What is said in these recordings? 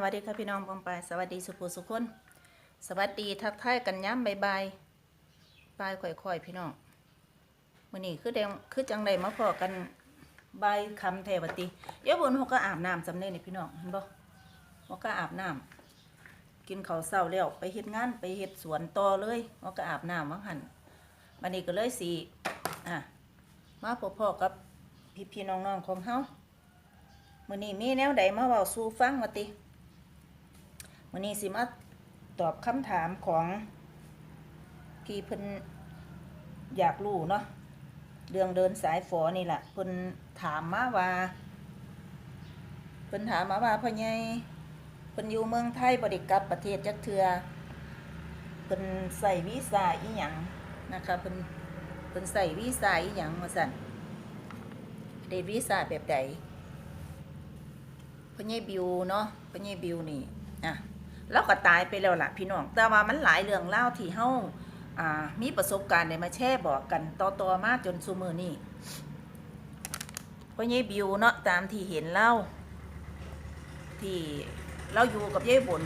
สวัสดีค่ะพี่น้องปองไปายสวัสดีสุภูสุคนสวัสดีทักทายกันย้ำใบายบายบายค่อยๆพี่น้องมื้อนี้คือแดงคือจังไดมาพอกันใบคำเทวติเดี๋ยวบนเขาก็อาบน้ำสำเร็จนี่พี่น้องเห็นบ่เขาก็อาบน้ำกินข้าวเช้าแล้วไปเฮ็ดงานไปเฮ็ดสวนต่อเลยเขาก็อาบน้ำว่างหันบัดนี้ก็เลยสิอะมาพบพ่อกับพี่ๆน้องๆของเฮามื้อนี้มีแนวใดมาเว้าสู่ฟังว่าติ มื้อนี้สิมาตอบคำถามของพี่เพิ่นอยากรู้เนาะเรื่องเดินสายฝอนี่แหละเพิ่นถามมาว่าเพิ่นถามมาว่าพ่อใหญ่เพิ่นอยู่เมืองไทยบ่ได้กลับประเทศจักเทือเพิ่นใส่วีซ่าอีหยังนะคะเพิ่นเพิ่นใส่วีซ่าอีหยังว่าซั่นได้วีซ่าแบบใดพญายบิวเนาะพญายบิวนี่อะ เราก็ตายไปแล้วล่ะพี่น้อง แต่ว่ามันหลายเรื่องเล่าที่เฮาอ่ามีประสบการณ์ได้มาแชร์บอกกันต่อๆมาจนซุมือนี่พญายบิวเนาะตามที่เห็นเล่าที่เราอยู่กับยายบน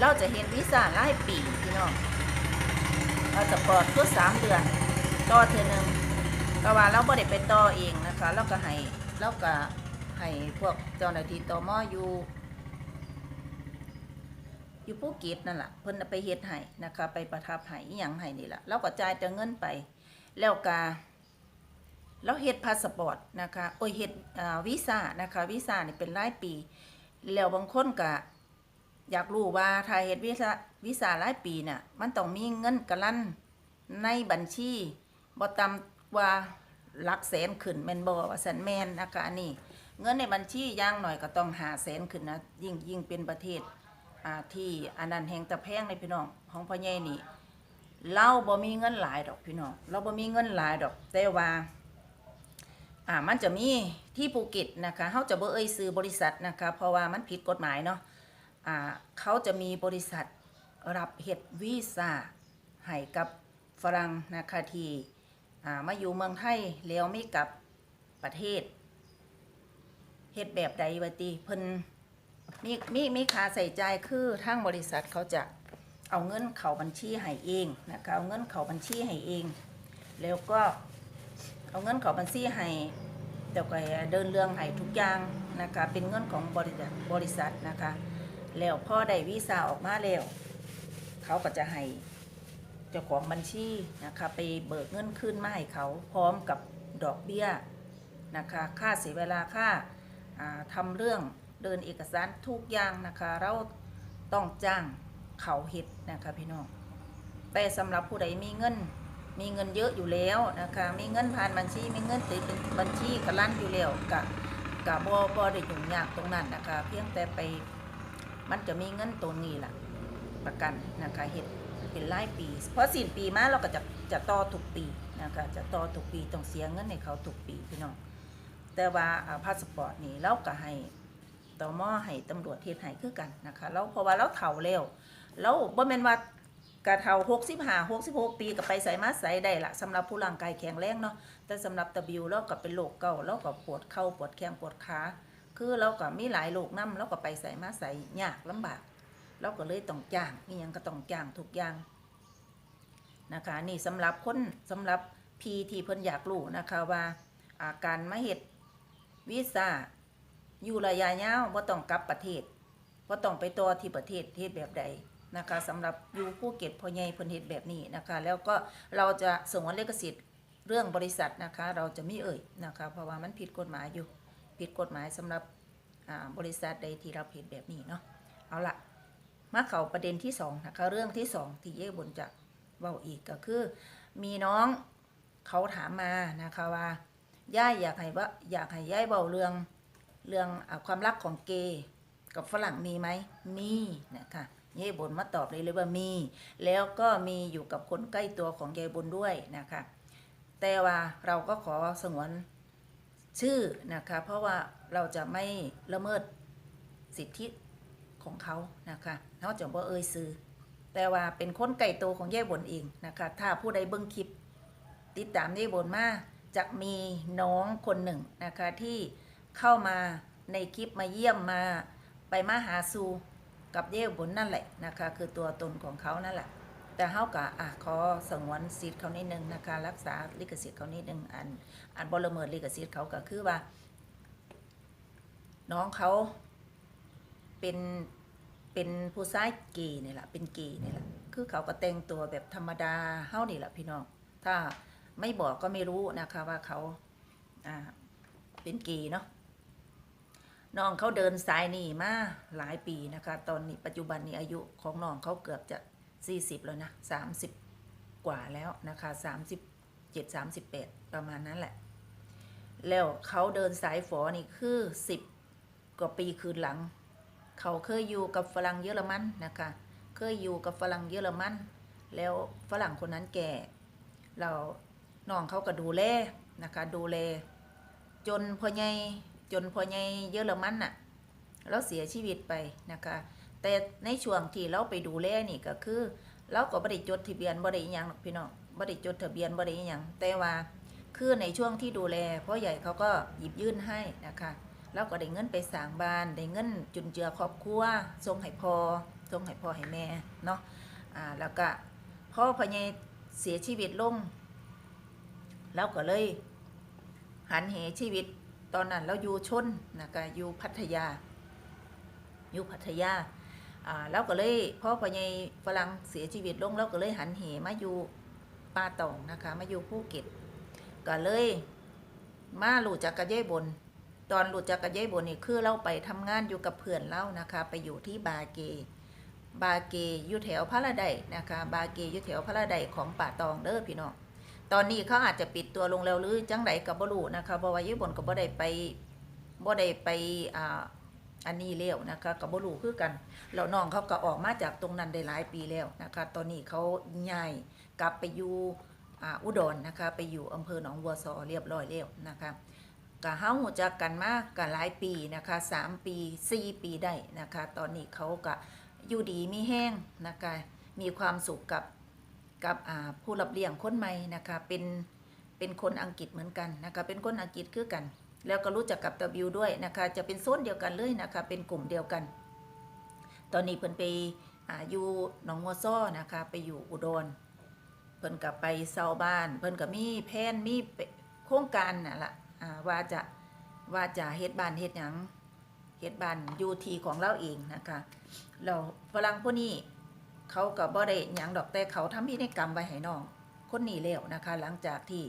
เราจะเห็นวิซ่าหลายปีพี่น้องเราจะปลอดเพื่อสามเดือนต่อเทือหนึ่งก็ว่าเราบ่ได้ไปต่อเองนะคะ เราก็ให้เราก็ให้พวกเจ้าหน้าที่ตมออยู่ อยู่ภูเก็ตนั่นแหละเพิ่นเอาไปเฮ็ดให้นะคะ ไปประทับให้อหยังให้นี่แหละเราก็จ่ายแต่เงินไป แล้วก็เราเฮ็ดพาสปอร์ตนะคะโอ้ยเฮ็ดวีซ่านะคะวีซ่านี่เป็นรายปี แล้วบางคนก็อยากรู้ว่าถ้าเฮ็ดวีซ่าวีซ่ารายปีน่ะมันต้องมีเงินกระลันในบัญชีบ่ต่ำกว่าหลักแสนขึ้นแมนบ่ว่าซั่นแมนนะคะอันนี้ เงินในบัญชีย่างหน่อยก็ต้องหาแสนขึ้นนะยิ่งยิ่งเป็นประเทศ อ่าที่อันนั้นแห่งตะแพงในพี่น้องของพ่อใหญ่นี่เราบ่มีเงินหลายดอกพี่น้องเราบ่มีเงินหลายดอกแต่ว่าอ่ามันจะมีที่ภูเก็ตนะคะเขาจะบ่เอ่ยซื้อบริษัทนะคะเพราะว่ามันผิดกฎหมายเนาะอ่าเขาจะมีบริษัทรับเฮ็ดวีซ่าให้กับฝรั่งนะคะที่อ่ามาอยู่เมืองไทยแล้วไม่กลับประเทศเฮ็ดแบบใดวะติเพิ่น มีมีมีค่าใส่ใจคือทางบริษัทเขาจะเอาเงินเข้าบัญชีให้เองนะคะเอาเงินเข้าบัญชีให้เอง แล้วก็เอาเงินเข้าบัญชีให้แต่ก็เดินเรื่องให้ทุกอย่างนะคะเป็นเงินของบริษัทบริษัทนะคะแล้วพอได้วีซ่าออกมาแล้วเขาก็จะให้เจ้าของบัญชีนะคะไปเบิกเงินคืนมาให้เขาพร้อมกับดอกเบี้ยนะคะค่าเสียเวลาค่าอ่าทำเรื่อง เดินเอกสารทุกอย่างนะคะ เราต้องจ้างเขาเฮ็ดนะคะพี่น้องแต่สำหรับผู้ใดมีเงิน มีเงินเยอะอยู่แล้วนะคะ มีเงินผ่านบัญชี มีเงินติดเป็นบัญชีกระลั่นอยู่แล้วกะกะบ่บ่ได้ยุ่งยากตรงนั้นนะคะ เพียงแต่ไปมันจะมีเงินตัวนี้ล่ะ ประกันนะคะเฮ็ดเป็นรายปี เพราะสิ้นปีมาเราก็จะจะต่อทุกปีนะคะจะต่อทุกปีต้องเสียเงินให้เขาทุกปีพี่น้องแต่ว่าอ่าพาสปอร์ตนี่เราก็ให้ ต่อมอให้ตำรวจเทศให้คือกันนะคะเราเพราะว่าเราเฒ่าแล้วเราบ่แม่นว่ากะเฒ่า65 66 ปีก็ไปใส่มาใส่ได้ละสำหรับผู้ร่างกายแข็งแรงเนาะแต่สำหรับตะบิวเราก็เป็นโรคเก่าเราก็ปวดเข่าปวดแข้งปวดขาคือเราก็มีหลายโรคนํเราก็ไปใส่มาใส่ยากลำบากเราก็เลยต้องจ้างนี่ยังก็ต้องจ้างทุกอย่างนะคะนี่สำหรับคนสำหรับพีที่เพิ่นอยากรู้นะคะว่าอาการมาเฮ็ดวีซ่า อยู่ระยะยาวว่าต้องกลับประเทศว่าต้องไปต่อที่ประเทศเทศแบบใดนะคะสำหรับอยู่ภูเก็ตพอใหญ่เพิ่นเฮ็ดแบบนี้นะคะ แล้วก็เราจะสงวนลิขสิทธิ์เรื่องบริษัทนะคะ เราจะไม่เอ่ยนะคะ เพราะว่ามันผิดกฎหมายอยู่ผิดกฎหมายสำหรับบริษัทใดที่รับเห็นแบบนี้เนาะเอาละมาเข้าประเด็นที่สองนะคะเรื่องที่สองที่เย่บนจะเว้าอีกก็คือ มีน้องเขาถามมานะคะว่าย่าอยากให้ว่าอยากให้ย่ายเบาเรื่อง เรื่องอความรักของเกย์กับฝรั่งมีไหมมีนะคะยายบนมาตอบเลยเลยว่ามี แล้วก็มีอยู่กับคนใกล้ตัวของยายบนด้วยนะคะแต่ว่าเราก็ขอสงวนชื่อนะคะเพราะว่าเราจะไม่ละเมิดสิทธิของเขานะคะเขาจะบ่เอ่ยซื้อ แต่ว่าเป็นคนไก่ตัวของยายบนเองนะคะถ้าผู้ใดเบิ่งคลิป ติดตามยายบนมาจะมีน้องคนหนึ่งนะคะที่ เข้ามาในคลิปมาเยี่ยมมาไปมาหาสู่กับเย่บนนั่นแหละนะคะ คือตัวตนของเขานั่นแหละ แต่เฮากะอะขอสงวนสิทธิ์เขานิดนึงนะคะ รักษาลิขสิทธิ์เขานิดนึงอันอันบละเมิดลิขสิทธิ์เขาก็คือว่า น้องเขาเป็นเป็นผู้ชายเกย์นี่แหละเป็นเกย์นี่แหละคือเขาก็แต่งตัวแบบธรรมดาเฮานี่แหละพี่น้อง ถ้าไม่บอกก็ไม่รู้นะคะว่าเขาอ่าเป็นเกย์เนาะ น้องเขาเดินสายนี่มาหลายปีนะคะ ตอนนี้ปัจจุบันนี้อายุของน้องเขาเกือบจะ 40 แล้วนะ 30 กว่าแล้วนะคะ37 38 ประมาณนั้นแหละ แล้วเขาเดินสายฝอนี่คือ 10 กว่าปีคืนหลัง เขาเคยอยู่กับฝรั่งเยอรมันนะคะ เคยอยู่กับฝรั่งเยอรมัน แล้วฝรั่งคนนั้นแก่ เราน้องเขาก็ดูแลนะคะ ดูแลจนพ่อใหญ่ จนพ่อใหญ่เยอรมันน่ะแล้วเสียชีวิตไปนะคะ แต่ในช่วงที่เราไปดูแลนี่ก็คือ เราก็บ่ได้จดทะเบียนบ่ได้อิยังหรอพี่น้องบ่ได้จดทะเบียนบ่ได้อิยังแต่ว่าคือในช่วงที่ดูแลพ่อใหญ่เขาก็หยิบยื่นให้นะคะแล้วก็ได้เงินไปสางบ้านได้เงินจุนเจือครอบครัวส่งให้พอส่งให้พอให้แม่เนาะอ่าแล้วก็พ่อพ่อใหญ่เสียชีวิตลงแล้วก็เลยหันเหชีวิต ตอนนั้นเราอยู่ชนนะคะอยู่พัทยา อยู่พัทยาอ่าแล้วก็เลยพ่อพ่อใหญ่ฝรั่งเสียชีวิตลงแล้วก็เลยหันเหมาอยู่ป่าตองนะคะ มาอยู่ภูเก็ตก็เลยมาหลุดจากกระเย่บน ตอนหลุดจากกระเย่บนนี่คือเราไปทำงานอยู่กับเพื่อนเรานะคะ ไปอยู่ที่บาเก บาเกอยู่แถวพระละไดนะคะ บาเกอยู่แถวพระละไดของป่าตองเด้อพี่น้อง ตอนนี้เขาอาจจะปิดตัวลงแล้วหรือจังไดกับบรูนะคะเพราะว่าญี่ปุ่นก็บ่ได้ไปบ่ได้ไปอ่าอันนี้แล้วนะคะกับบรูคือกันแล้วน้องเขาก็ออกมาจากตรงนั้นได้หลายปีแล้วนะคะ ตอนนี้เขาย้ายกลับไปอยู่อ่าอุดรนะคะ ไปอยู่อำเภอหนองบัวซอเรียบร้อยแล้วนะคะก็เฮาหูจักกันมากกันหลายปีนะคะสามปีสี่ปีได้นะคะ ตอนนี้เขาก็อยู่ดีมีแห้งนะคะมีความสุขกับ กับผู้รับเลี้ยงคนใหม่นะคะเป็นเป็นคนอังกฤษเหมือนกันนะคะเป็นคนอังกฤษคือกัน แล้วก็รู้จักกับตะบิวด้วยนะคะจะเป็นโซนเดียวกันเลยนะคะเป็นกลุ่มเดียวกัน ตอนนี้เพิ่นไปอยู่หนองมัวซ้อนะคะไปอยู่อุดรเพิ่นกับไปเซาบ้าน เพิ่นกับมีแผนมีโครงการน่ะละอ่าว่าจะว่าจะเฮ็ดบ้านเฮ็ดหยังเฮ็ดบ้านอยู่ทีของเราเองนะคะแล้วฝรั่งพวกนี้ เขาก็บ่ได้หยังดอกแต่เขาทำพิธีกรรมไว้ให้น้อง คนนี้แล้วนะคะ หลังจากที่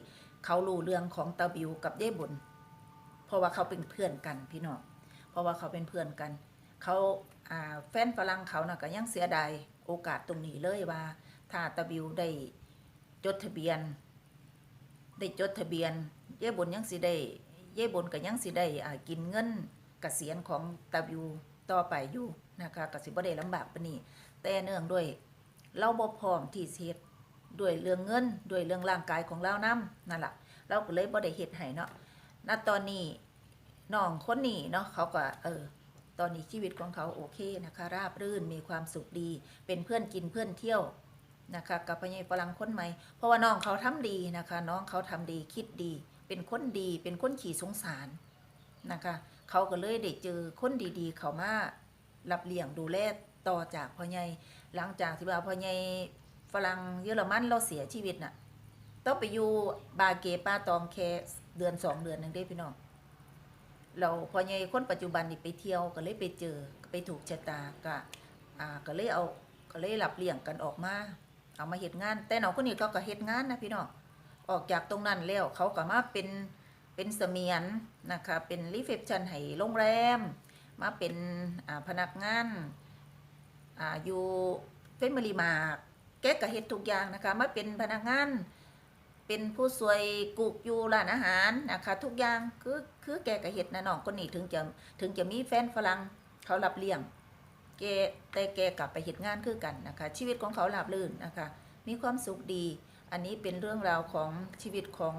เขารู้เรื่องของตาบิวกับเย่บุญเพราะว่าเขาเป็นเพื่อนกันพี่น้องเพราะว่าเขาเป็นเพื่อนกัน เขาแฟนฝรั่งเขาน่ะก็ยังเสียดายโอกาสตรงนี้เลยว่า ถ้าตาบิวได้จดทะเบียน ได้จดทะเบียน เย่บุญยังสิได้เย่บุญก็ยังสิได้กินเงินเกษียณของตาบิวต่อไปอยู่นะคะกสิบ่ได้ลำบากปนนี้ แต่เนื่องด้วย เราบ่พร้อมที่เฮ็ดด้วยเรื่องเงินด้วยเรื่องร่างกายของเรานํนั่นล่ะเราก็เลยบ่ได้เฮ็ดให้เนาะณตอนนี้น้องคนนี้เนาะเขาก็เออตอนนี้ชีวิตของเขาโอเคนะคะ ราบรื่นมีความสุขดี เป็นเพื่อนกินเพื่อนเที่ยวนะคะกับพญายฝรั่งคนใหม่เพราะว่าน้องเขาทำดีนะคะ น้องเขาทำดีคิดดี เป็นคนดีเป็นคนขี่สงสารนะคะ เขาก็เลยได้เจอคนดีๆ เขามารับเลี้ยงดูแล ต่อจากพ่อใหญ่หลังจากที่ว่าพ่อใหญ่ฝรั่งเยอรมันเราเสียชีวิตน่ะ ต้องไปอยู่บาเกป้าตองแค่เดือนสองเดือนหนึ่งได้พี่น้องเราพอใหญ่คนปัจจุบันนี่ไปเที่ยวก็เลยไปเจอไปถูกชะตาก็อ่าก็เลยเอาก็เลยรับเลี้ยงกันออกมา เอามาเฮ็ดงาน แต่น้องคนนี้เขาก็เฮ็ดงานนะพี่น้องออกจากตรงนั้นแล้วเขาก็มาเป็นเป็นเสมียนนะคะเป็นรีเซพชันให้โรงแรม มาเป็นพนักงาน อ่าอยู่เฟมิลีมาแกก็เฮ็ดทุกอย่างนะคะมาเป็นพนักงานเป็นผู้สวยกุกอยู่ร้านอาหารนะคะทุกอย่างคือคือแกก็เฮ็ดนะน้องคนนี้ถึงจะถึงจะมีแฟนฝรั่งเขารับเลี้ยงแกแต่แกกลับไปเฮ็ดงานคือกันนะคะชีวิตของเขาราบรื่นนะคะมีความสุขดี อันนี้เป็นเรื่องราวของชีวิตของ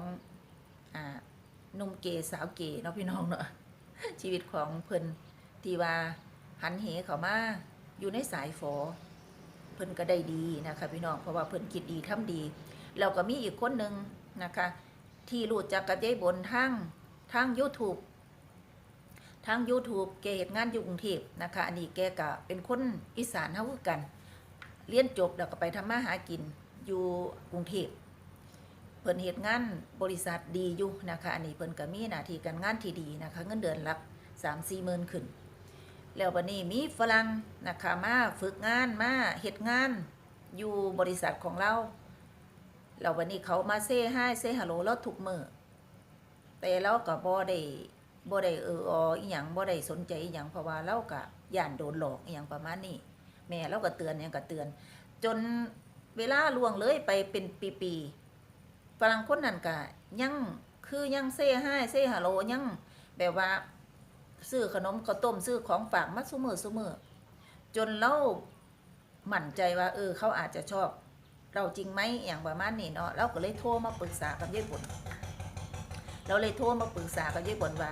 อ่านุ่มเกย์สาวเกย์เนาะพี่น้องเนาะชีวิตของเพิ่นที่ว่าหันเหเขามา อยู่ในสายฝอเพิ่นก็ได้ดีนะคะพี่น้องเพราะว่าเพิ่นคิดดีทำดีแล้วก็มีอีกคนหนึ่งนะคะ ที่รู้จักกับยายบนทางทาง YouTube ททาง YouTube แกเฮ็ดงานอยู่กรุงเทพนะคะ อันนี้แกก็เป็นคนอีสานเฮากันเรียนจบแล้วก็ไปทำมาหากินอยู่กรุงเทพเพิ่นเฮ็ดงานบริษัทดีอยู่นะคะ อันนี้เพิ่นก็มีหน้าที่การงานที่ดีนะคะ เงินเดือนหลัก3-4หมื่นขึ้น แล้ววันนี้มีฝรั่งนะคะมาฝึกงานมาเฮ็ดงานอยู่บริษัทของเราแล้ววันนี้เขามาเซ่ให้เซ่ฮัลโหลเราทุกมือแต่เราก็บ่ได้บ่ได้เออออีหยังบ่ได้สนใจอีหยังเพราะว่าเราก็ย่านโดนหลอกอีหยังประมาณนี้ แม่เราก็เตือนหยังก็เตือน จนเวลาล่วงเลยไปเป็นปีๆฝรั่งคนนั้นก็ยังคือยังเซ่ให้เซ่ฮัลโหลยังแบบว่า ซื้อขนมข้าวต้มซื้อของฝากมาซุมือซุมือจนเราหมั่นใจว่า เออ เขาอาจจะชอบ เราจริงไหมอย่างประมาณนี้เนาะเราก็เลยโทรมาปรึกษากับยายบุญเราเลยโทรมาปรึกษากับยายบุญว่า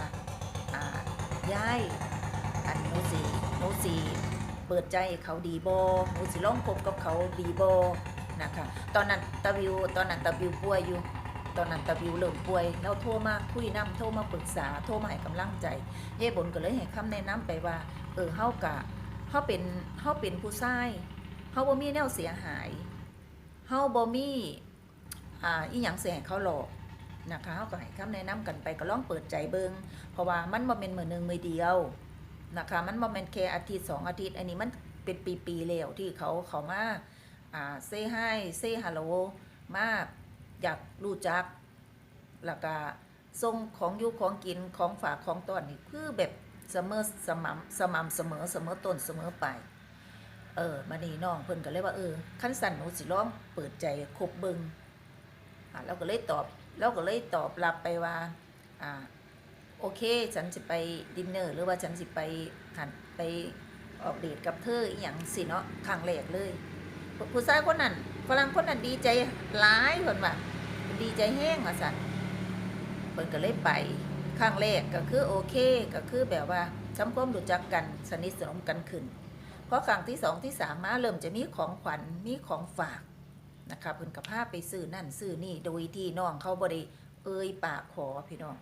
อ่ายายอันหนูสีหนูสีเปิดใจเขาดีบอหนูสิลองคบกับเขาดีบอนะคะตอนนั้นตาวิวตอนนั้นตาวิวป่วยอยู่ ตอนนั้นตาวิวเริ่มป่วยเราโทรมาคุยน้ำโทรมาปรึกษาโทรมาให้กำลังใจเย่บนก็เลยให้คำแนะนำไปว่า เออเฮากะเฮาเป็นเฮาเป็นผู้ชายเฮาบ่มีแนวเสียหายเฮาบ่มีอ่าอีหยังเสียให้เขาหลอกนะคะเฮาก็ให้คำแนะนำกันไปก็ลองเปิดใจเบิงเพราะว่ามันบ่แม่นมื้อหนึงมื้อเดียวนะคะมันบ่แม่นแค่อาทิตย์สองอาทิตย์ อันนี้มันเป็นปีๆแล้วที่เขาเขามาอ่าเซฮายเซฮัลโหลมา อยากรู้จักแล้วก็ส่งของอยู่ของกินของฝากของต้อนนี่คือแบบเสมอสม่ำสม่ำเสมอเสมอต้นเสมอไปเออมานี่น้องเพิ่นก็เลยว่าเออขั้นสั่นหนูสิลองเปิดใจคบเบิงอะเราก็เลยตอบเราก็เลยตอบรับไปว่าอ่าโอเคฉันจะไปดินเนอร์หรือว่าฉันสิไปหันไปออกเดทกับเธออีหยังสิเนาะครั้งแรกเลยผู้ชายคนนั้นฝรั่งคนนั้นดีใจหลายเพิ่นว่า ดีใจแห้งว่าสั่นเพิ่นก็เลยไปครั้งแรกก็คือโอเคก็คือแบบว่าทำความรู้จักกันสนิทสนมกันขึ้นเพราะครั้งที่สองที่สามมาเริ่มจะมีของขวัญมีของฝากนะคะเพิ่นกับพาไปซื้อนั่นซื้อนี่โดยที่น้องเขาบริเอ่ยปากขอพี่น้อง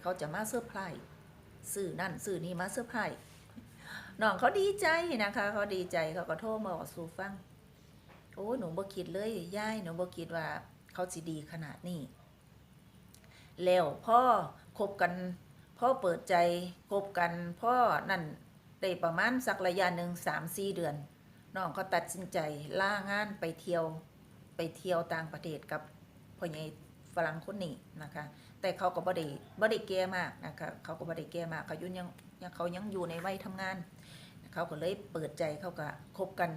เขาจะมาเซอร์ไพรส์ซื้อนั่นซื้อนี่มาเซอร์ไพรส์น้องเขาดีใจนะคะเขาดีใจเขาก็โทรมาบอกสู่ฟังโอ้หนูบ่คิดเลยย่ายหนูบ่คิดว่า เขาสิดีขนาดนี้ แล้วพ่อคบกันพ่อเปิดใจคบกันพ่อนั่นได้ประมาณสักระยะหนึ่งสามสี่เดือนน้องก็ตัดสินใจล่างานไปเที่ยวไปเที่ยวต่างประเทศกับพ่อใหญ่ฝรั่งคนนี้นะคะ แต่เขาก็บ่ได้บ่ได้แก่มากนะคะเขาก็บ่ได้แก่มากเขายุ่ยังยังเขายังอยู่ในวัยทำงาน เขาก็เลยเปิดใจเขาก็คบกัน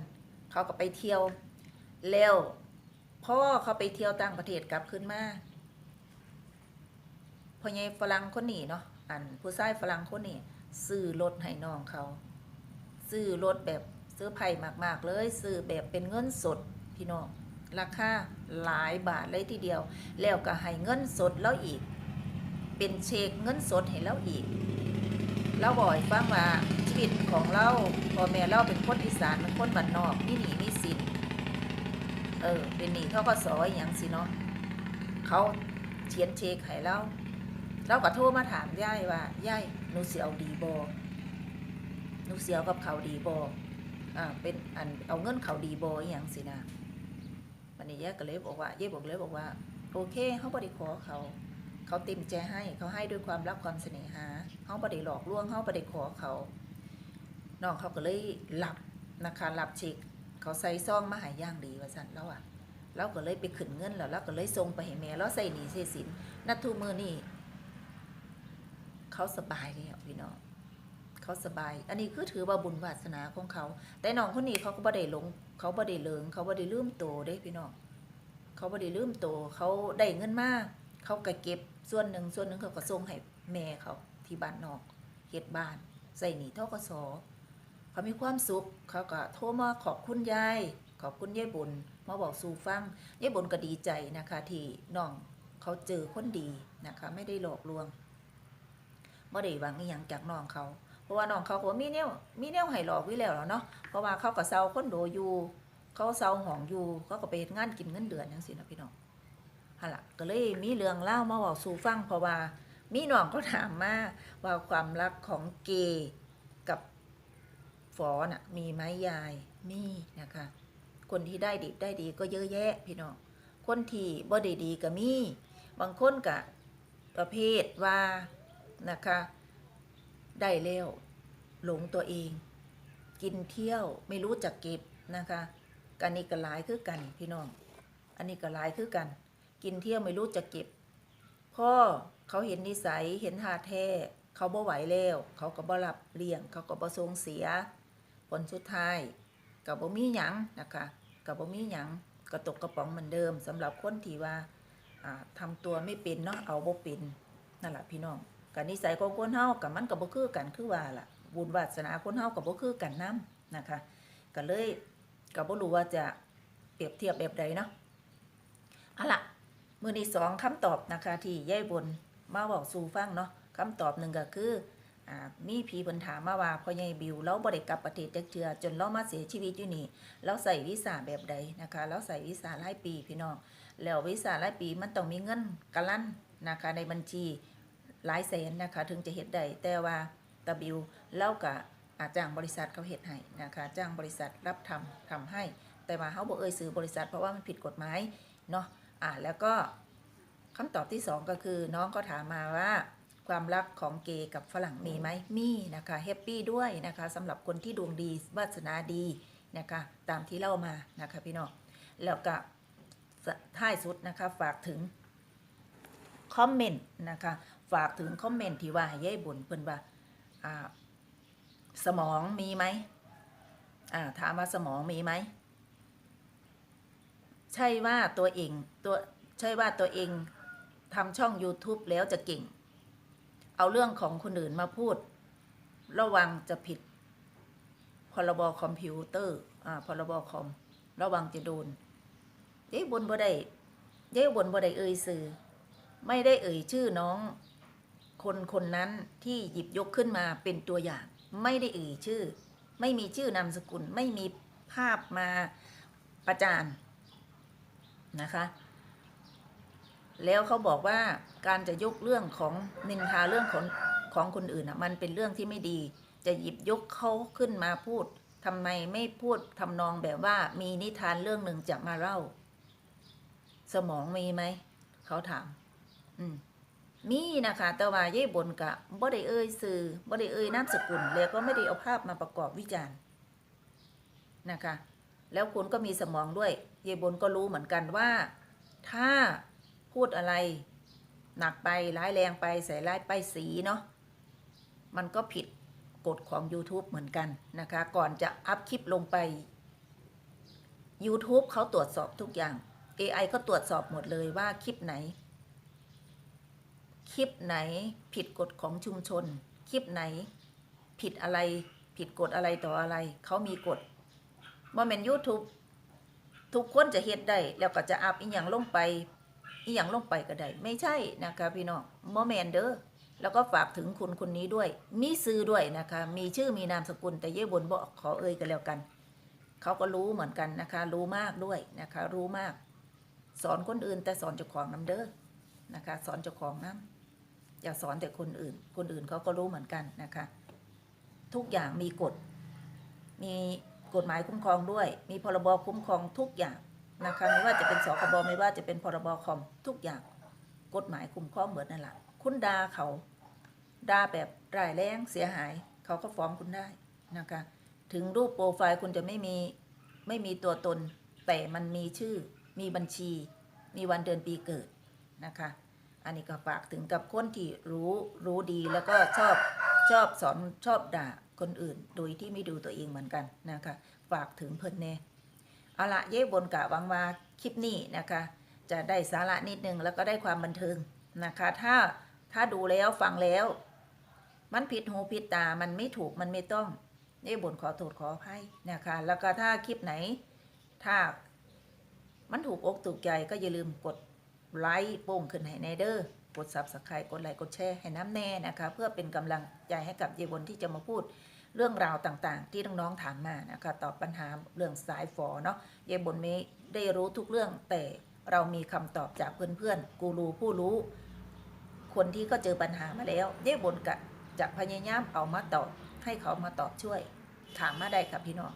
เขาก็ไปเที่ยวแล้ว พ่อเขาไปเที่ยวต่างประเทศกลับขึ้นมาพ่อใหญ่ฝรั่งคนนี้เนาะอันผู้ชายฝรั่งคนนี้ซื้อรถให้น้องเขาซื้อรถแบบซื้อไผ่มาก ๆ เลยซื้อแบบเป็นเงินสดพี่น้องราคาหลายบาทเลยทีเดียว แล้วก็ให้เงินสดแล้วอีก เป็นเช็คเงินสดให้แล้วอีกเราบ่อกให้ฟังว่าชีวิตของเราพ่อแม่เราเป็นคนอีสานเป็นคนบ้านนอกมีหนี้มีสิน เออ เป็นหนี้เขาก็สออย่างสิเนาะเขาเขียนเช็คให้เราเราก็โทรมาถามยายว่ายายหนูเสียเอาดีบอหนูเสียเอากับเขาดีบออ่าเป็นอันเอาเงินเขาดีบออย่างสินะวันนี้ยายก็เลยบอกว่ายายบอกเลยบอกว่า โอเคเขาบริขอเขาเขาเต็มใจให้เขาให้ด้วยความรักความเสน่หาเขาบริหลอกลวงเขาบริขอเขาน้องเขาก็เลยหลับนะคะหลับเช็ค เขาใส่ซองมาหายย่างดีว่าสั่นแล้วอะเราก็เลยไปขึ้นเงินแล้วเราก็เลยส่งไปให้แม่แล้วใส่หนีเสียสินนัดทูมือนี่เขาสบายแล้วพี่น้องเขาสบาย อันนี้คือถือว่าบุญวาสนาของเขา แต่น้องคนนี้เขาก็บ่ได้หลง เขาบ่ได้เลิง เขาบ่ได้ลืมโตวเด้พี่น้อง เขาบ่ได้ลืมโต เขาได้เงินมาก เขาก็เก็บส่วนหนึ่งส่วนหนึ่งเขาก็ส่งให้แม่เขาที่บ้านนอกเฮ็ดบ้าน ใส่หนีเท่ากส เขามีความสุข เขาก็โทรมาขอบคุณยาย ขอบคุณยายบุญมาบอกสู่ฟังยายบุญก็ดีใจนะคะที่น้องเขาเจอคนดีนะคะ ไม่ได้หลอกลวงบ่ได้หวังอีหยังจากน้องเขาเพราะว่าน้องเขาก็มีแนวมีแนวให้หลอกว้แล้วล่ะเนาะเพราะว่าเขาก็เซาคนโดอยู่เขาเซาหองอยู่เขาก็ไปเฮ็ดงานกินเงินเดือนจังซี่นะพี่น้องหั่นล่ะก็เลยมีเรื่องเล่ามาเว้าสู่ฟังเพราะว่ามีน้องก็ถามมาว่าความรักของเกย์ ฝอนะมีไหมยายมีนะคะ คนที่ได้ดีได้ดีก็เยอะแยะพี่น้องคนที่บ่ได้ดีก็มีบางคนก็ประเภทว่านะคะ ได้แล้วหลงตัวเอง กินเที่ยวไม่รู้จักเก็บนะคะกันนี้ก็หลายคือกันพี่น้อง อันนี้ก็หลายคือกัน กินเที่ยวไม่รู้จักเก็บพ่อเขาเห็นนิสัยเห็นท่าแท้เขาบ่ไหวแล้ว เขาก็บ่รับเลี้ยง เขาก็บ่ทรงเสีย ลสุดท้ายกับบ่มีหยังนะคะกับบ่มีหยังก็ตกกระป๋องเหมือนเดิมสำหรับคนที่ว่าอ่าทำตัวไม่เป็นเนาะเอาบ่เป็นนั่นแหละพี่น้องกับนิสัยของคนเฮากับมันก็บ่คือกันคือว่าล่ะบุญวาสนาคนเฮาก็บ่คือกันนํนะคะก็เลยก็บ่รู้ว่าจะเปรียบเทียบแบบใดเนาะเอาล่ะมือที่สองคำตอบนะคะที่ยายบนมาบอกสู่ฟังเนาะคำตอบหนึ่งก็คือ มีผีเพิ่นถามมาว่าพ่อใหญ่บิวเราบ่ได้กลับประเทศจักเทื่อจนเรามาเสียชีวิตอยู่นี่เราใส่วีซ่าแบบใดนะคะเราใส่วีซ่ารายปีพี่น้องแล้ววีซ่ารายปีมันต้องมีเงินกะลั่นนะคะในบัญชีหลายแสนนะคะถึงจะเฮ็ดได้แต่ว่าตาบิวเราก็อาจ้างบริษัทเขาเฮ็ดให้นะคะจ้างบริษัทรับทำทำให้ แต่ว่าเขาบ่เอ่ยซื้อบริษัทเพราะว่ามันผิดกฎหมายเนาะอ่าแล้วก็คำตอบที่สองก็คือน้องก็ถามมาว่า ความรักของเกย์กับฝรั่งมีไหมมีนะคะแฮปปี้ด้วยนะคะสำหรับคนที่ดวงดีวาสนาดีนะคะตามที่เล่ามานะคะพี่น้องแล้วก็ท้ายสุดนะคะฝากถึงคอมเมนต์นะคะฝากถึงคอมเมนต์ที่ว่าให้ยบุญเพิ่นว่าสมองมีไหมถามว่าสมองมีไหมใช่ว่าตัวเองตัวใช่ว่าตัวเองทำช่อง YouTube แล้วจะเก่ง เอาเรื่องของคนอื่นมาพูด ระวังจะผิดพรบคอมพิวเตอร์อ่าพรบคอม ระวังจะโดนเย้บนบ่ได้เย้บนบ่ได้เอ่ยสื่อ ไม่ได้เอ่ยชื่อน้องคนคนนั้นที่หยิบยกขึ้นมาเป็นตัวอย่าง ไม่ได้เอ่ยชื่อ ไม่มีชื่อนามสกุล ไม่มีภาพมาประจานนะคะ แล้วเขาบอกว่าการจะยกเรื่องของนินทาเรื่องของของคนอื่นอะมันเป็นเรื่องที่ไม่ดี จะหยิบยกเขาขึ้นมาพูดทำไมไม่พูดทำนองแบบว่ามีนิทานเรื่องหนึ่งจะมาเล่า สมองมีไหมเขาถาม อืมมีนะคะ แต่ว่าเย่บนกะบ่ได้เอ่ยสื่อบ่ได้เอ่ยนามสกุลแล้วก็ไม่ได้เอาภาพมาประกอบวิจารณ์นะคะ แล้วคุณก็มีสมองด้วย เยบนก็รู้เหมือนกันว่า ถ้า พูดอะไร หนักไปร้ายแรงไปใส่ร้ายไปายสีเนาะมันก็ผิดกฎของ YouTube เหมือนกันนะคะ ก่อนจะอัพคลิปลงไป YouTube เขาตรวจสอบทุกอย่าง AI ก็ตรวจสอบหมดเลยว่าคลิปไหน คลิปไหนผิดกฎของชุมชน คลิปไหน ผิดอะไรผิดกฎอะไรต่ออะไร เขามีกฎบ่แม่น YouTube ทุกคนจะเฮ็ดได้ แล้วก็จะอัพอีหยังลงไป อีหยังลงไปก็ได้ไม่ใช่นะคะพี่น้องบ่แมนเด้อแล้วก็ฝากถึงคุณคนนี้ด้วย มีซื้อด้วยนะคะ มีชื่อมีนามสกุลแต่เย่บนบ่ขอเอ่ยกันแล้วกัน เขาก็รู้เหมือนกันนะคะ รู้มากด้วยนะคะ รู้มาก สอนคนอื่น แต่สอนเจ้าของน้ำเด้อนะคะ สอนเจ้าของน้ำอย่าสอนแต่คนอื่น คนอื่นเขาก็รู้เหมือนกันนะคะ ทุกอย่างมีกฎ มีกฎหมายคุ้มครองด้วย มีพรบคุ้มครองทุกอย่าง นะคะไม่ว่าจะเป็นสคบไม่ว่าจะเป็นพรบคอมทุกอย่างกฎหมายคุ้มครองเหมือนนั่นแหละคุณด่าเขาด่าแบบร้ายแรงเสียหาย เขาก็ฟ้องคุณได้นะคะถึงรูปโปรไฟล์คุณจะไม่มีไม่มีตัวตน แต่มันมีชื่อมีบัญชี มีวันเดือนปีเกิดนะคะอันนี้ก็ฝากถึงกับคนที่รู้รู้ดีแล้วก็ชอบชอบสอนชอบด่าคนอื่น โดยที่ไม่ดูตัวเองเหมือนกันนะคะฝากถึงเพิ่นแน่ เอาละเย่บนกะวังว่าคลิปนี้นะคะ จะได้สาระนิดนึงแล้วก็ได้ความบันเทิงนะคะ ถ้าถ้าดูแล้วฟังแล้ว มันผิดหูผิดตามันไม่ถูกมันไม่ต้องเย่บนขอโทษขออภัยนะคะ แล้วก็ถ้าคลิปไหน ถ้ามันถูกอกถูกใจก็อย่าลืมกดไลค์โป้งขึ้นให้แนเดอร์กด subscribe กดไลค์กดแชร์ให้น้ำแน่นะคะ เพื่อเป็นกำลังใจให้กับเยบนที่จะมาพูด เรื่องราวต่างๆ ที่น้องๆถามมานะคะตอบปัญหาเรื่องสายฝอเนาะเยบนไม่ได้รู้ทุกเรื่องแต่เรามีคำตอบจากเพื่อนๆกูรูผู้รู้ คนที่ก็เจอปัญหามาแล้วเยบนกะจะพยายามเอามาตอบให้เขามาตอบช่วย ถามมาได้ค่ะพี่น้อง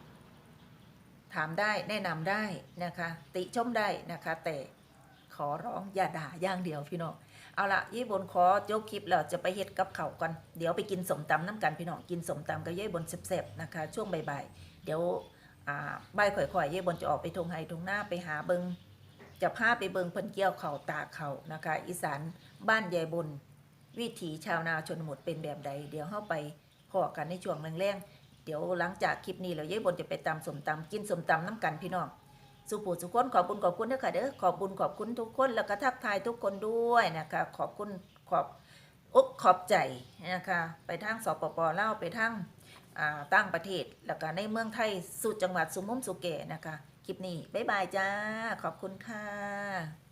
ถามได้แนะนำได้นะคะ ติชมได้นะคะ แต่ขอร้องอย่าด่าอย่างเดียวพี่น้อง เอาละเย่บนขอจบคลิปแล้วจะไปเฮ็ดกับเขาก่อน เดี๋ยวไปกินสมตำน้ำกันพี่น้องกินสมตำกับเย่บนแซ่บๆนะคะ ช่วงบ่ายๆเดี๋ยวอ่าบ่ายข่อยๆเย่บนจะออกไปทงไฮทงหน้าไปหาเบิงจะพาไปเบิงเพิ่นเกี่ยวเขาตาเขานะคะ อีสานบ้านยายบนวิถีชาวนาชนบทเป็นแบบใด เดี๋ยวเข้าไปพอกันในช่วงแรงๆเดี๋ยวหลังจากคลิปนี้แล้วยายบนจะไปตำสมตำกินสมตำน้ำกันพี่น้อง สุภูสุคนขอบคุณขอบคุณเด้อค่ะเด้อขอบคุณขอบคุณทุกคนแล้วก็ทักทายทุกคนด้วยนะคะขอบคุณขอบอกขอบใจนะคะไปทางสปปเล่าไปทางต่างประเทศแล้วก็ในเมืองไทยสุดจังหวัดสุมุมสุเกะนะคะคลิปนี้บ๊ายบายจ้าขอบคุณค่ะ